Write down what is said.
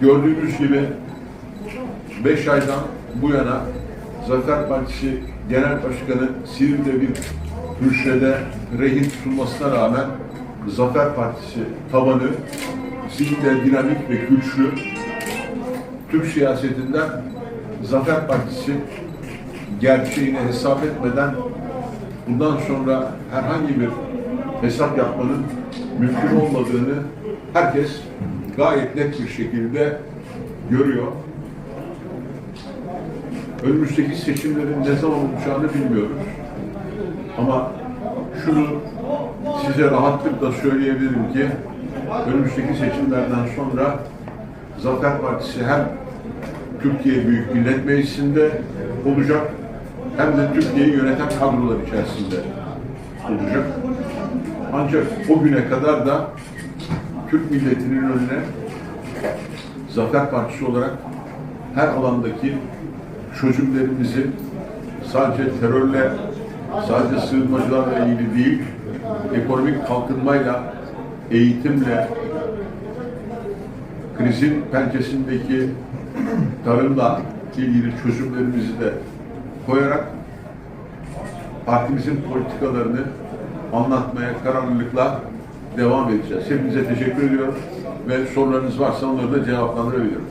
Gördüğünüz gibi 5 aydan bu yana Zafer Partisi Genel Başkanı Silivri'de bir hürşede rehin tutulmasına rağmen Zafer Partisi tabanı zihinde dinamik ve güçlü Türk siyasetinden Zafer Partisi gerçeğini hesap etmeden bundan sonra herhangi bir hesap yapmanın mümkün olmadığını herkes gayet net bir şekilde görüyor. Önümüzdeki seçimlerin ne zaman olacağını bilmiyoruz. Ama şunu size rahatlıkla söyleyebilirim ki önümüzdeki seçimlerden sonra Zafer Partisi hem Türkiye Büyük Millet Meclisi'nde olacak hem de Türkiye'yi yöneten kadrolar içerisinde olacak. Ancak o güne kadar da Türk milletinin önüne Zafer Partisi olarak her alandaki çözümlerimizi sadece terörle, sadece sığınmacılarla ilgili değil, ekonomik kalkınmayla, eğitimle, krizin pençesindeki tarımla ilgili çözümlerimizi de koyarak partimizin politikalarını anlatmaya kararlılıkla devam edeceğiz. Hepinize teşekkür ediyorum ve sorularınız varsa onları da cevaplandırabilirim.